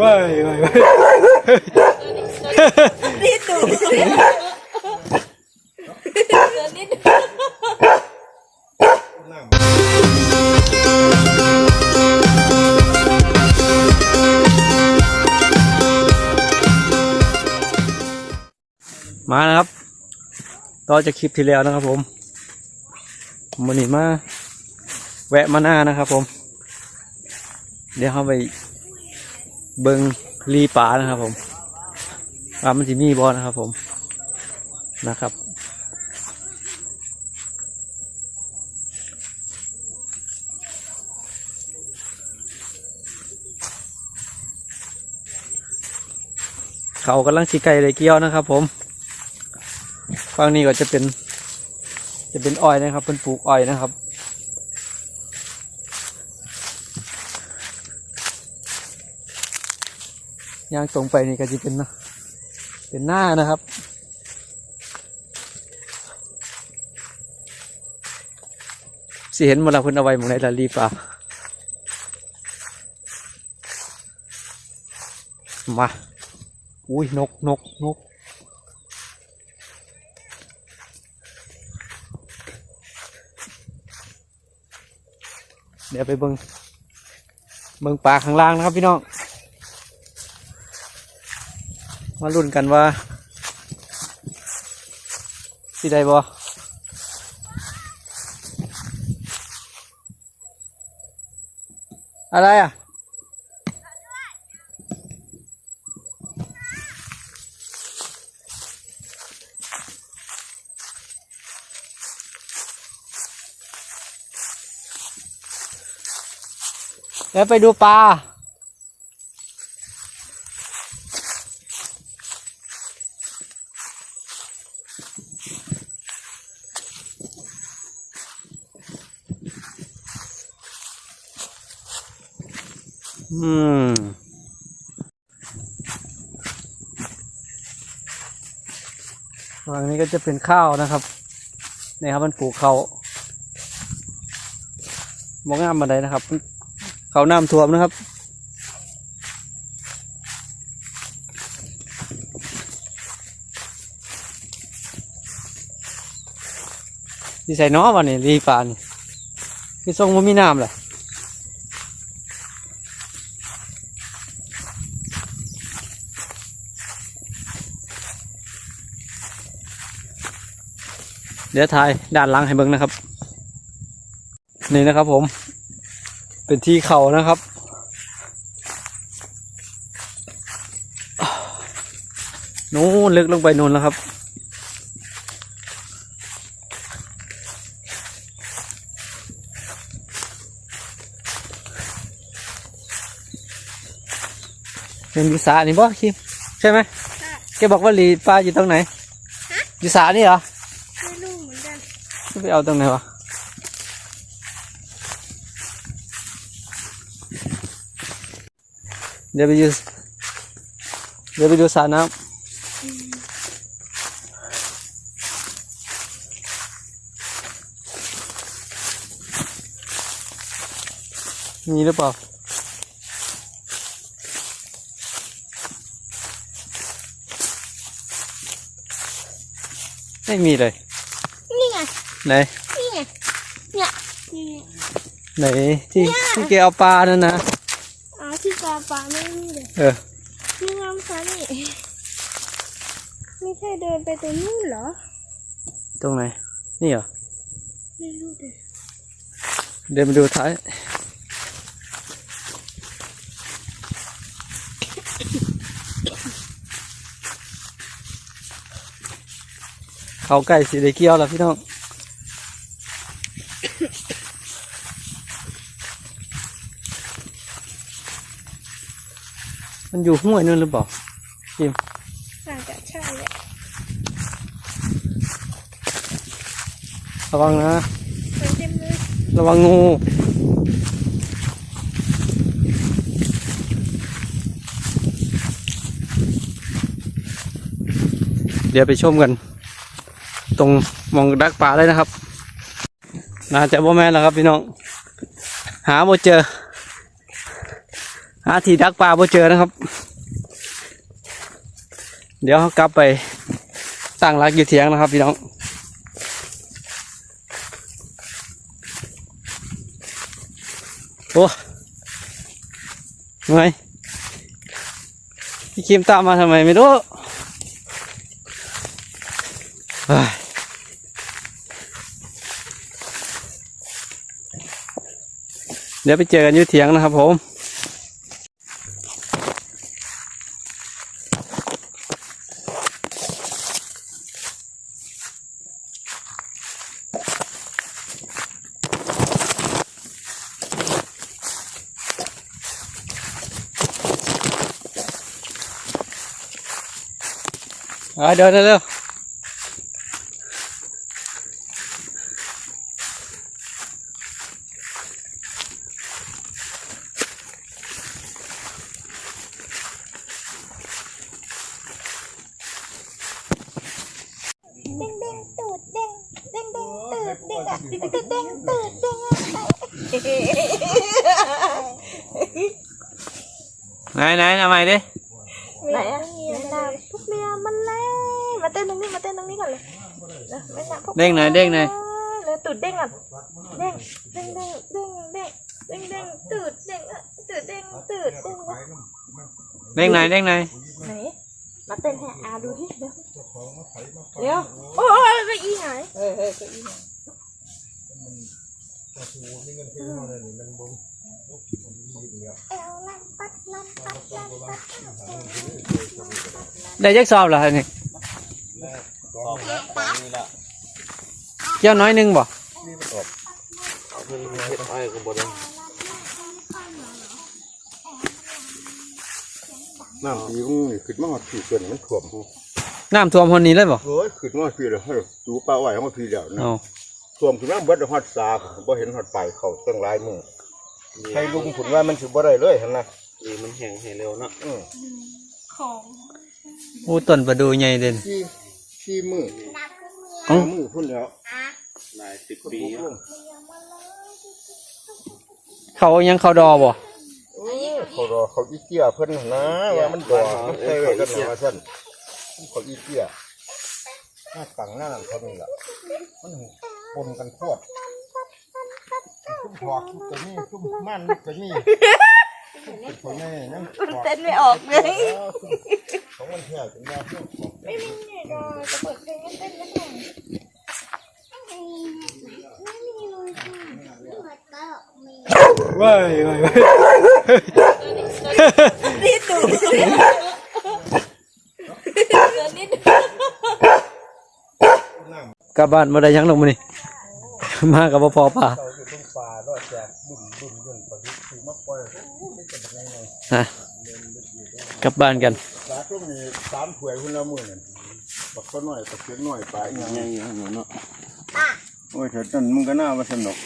ว้ายว้ายว้ายนี่ดูเดินนิดมานะครับ ต่อจากคลิปที่แล้วนะครับ ผมมันนี้มา แวะมาหน้านะครับ ผม เดี๋ยวเขาไป เบิงรีป่านะครับผมว่ามันจะมีบอนะครับผมนะครับเขากำลังสีไก่เลยเกี้ยวนะครับ ผมฝั่งนี้ก็จะเป็น จะเป็นอ้อยนะครับเป็นปลูกอ้อยนะครับ ย่างตรงไปนี่ก็จะเป็นเนาะเป็นหน้านะครับ สิเห็นมาล้วเพิ่นเอาไว้หมองในลาลีป่ามา อุ้ยนกนกนกเดี๋ยวไปเบิงเบิงปลาข้างล่างนะครับพี่น้อง มาลุ้นกันว่าสิได้บ่อะไรอะเดี๋ยวไปดูปลา อืมฝั่งนี้ก็จะเป็นข้าวนะครับนี่ครับมันปลูกเขามองงามมาได้นะครับ เขาน้ำท่วมนะครับที่ใส่น้อวันนี้รีปานคือทรงมันมีน้ำเลย เดี๋ยวถ่ายด้านหลังให้เบิ่งนะครับ นี่นะครับผม เป็นที่เขานะครับ นู้นลึกลงไปนู่นแล้วครับเป็นอยู่สานี่บ่คิมใช่ไหมแกบอกว่าลีปลาอยู่ตรงไหนอยู่สานี่เหรอไม่รู้เหมื อนกันไปเอาตรงไหนวะเดี๋ ไงไหนนี่ไงเนี่ยนี่ไงไหนที่ที่แกเอาปลานั่นนะอ๋อที่ปลาปลาไม่รู้เลยเออนี่งามฟ้านี่ไม่ใช่เดินไปตรงนู้นเหรอ ตรงไหน นี่เหรอไม่รู้เลยเดินมาดูท้ายเขาไก่สีได้เกี้ยวแล้วพี่น้อง มันอยู่ห้วยนู่นหรือเปล่าน่าจะใช่แหละระวังนะ มันเต็มเลยระวังงูเดี๋ยวไปชมกัน ตรงมองดักป่าเลยนะครับ น่าจะบ่แม่นแล้วครับพี่น้อง หาบ่เจอ หาที่ดักปลาบ่เจอนะครับ เดี๋ยวเขากลับไปตั้งรักอยู่เถียงนะครับพี่น้องโอ้ทำไงพี่คิมตามมาทำไมไม่รู้เดี๋ยวไปเจอกันอยู่เถียงนะครับผม อ่าเดี๋ยวเดี๋ยว นะแม่นาพวกเด้งหน่อยเด้งหน่อยเลยตูดเด้งก่อนเด้งเด้งเด้งเด้งเด้งเด้งเด้งตูดเด้งอะตูดเด้งตูดเด้งอะเด้งไหนเด้งไหนไหนมาเต้นให้อาดูดิเดี๋ยวเดี๋ยวโอ้ยเก็อีหายเฮ้ยเฮ้ยเก็อีหายได้ยักสอบเหรอนี่ เจ้าน้อยหนึงบ่น้ำปีมึงนี่ขึ้นมาหอดผีเกินมันถ่วมผู้น้ำท่วมคนนี้เลยบ่โอ้ยขึ้นมาหอดผีเลยเฮ้ยดูปลาไหวของผีแล้วนะเอาถ่วมขึ้นมาเบิดหอดสาบ่เห็นหอดไปลายเขาตั้งหลายมือใครลุงผุนว่ามันสิบ่ได้เลยหั่นนะดีมันแห้งให้เร็วเนาะ อือของโอ้ต้นประดูใหญ่เด่น ที่ ที่มือเอ้ามือพุ่นแล้วหลายสิบพุ่นปีลงเขายังเขาดอบ่เออเขารอเขาอีเกียเพิ่นหั่นนะว่ามันดอกมันใส่ไว้กันนะว่าซั่นเขาอีเกียหน้าตังหน้านั่นเขานี่ล่ะมันปนกันพวดทุ่มพอกตัวนี้ทุ่มมันตัวนี้เป็นตัวนี้นั่งพอกเต้นไม่ออกเลยของมันแท้เป็นแนวเรื่องของไม่มี เนี่ยดอจะเปิดเพลงให้เต้นได้ไหมว้ายว้ายว้ายกลับบ้านมาได้ยังลงมานี่มากับบ่พอป่าอยู่ตรงป่าด้วยแจกบุ่นบุ่นบุ่นปลาดุกถือมาปล่อยโอ้ไม่เป็นยังไงฮะกลับบ้านกันปลาช่วงนี้สามถ้วยคุณละมื่น บักก็น้อยตะเคียนน้อยปลาอีกอย่างยังอยู่เนาะโอ้ยเถิดนั่นมึงก็น่ามาสนุก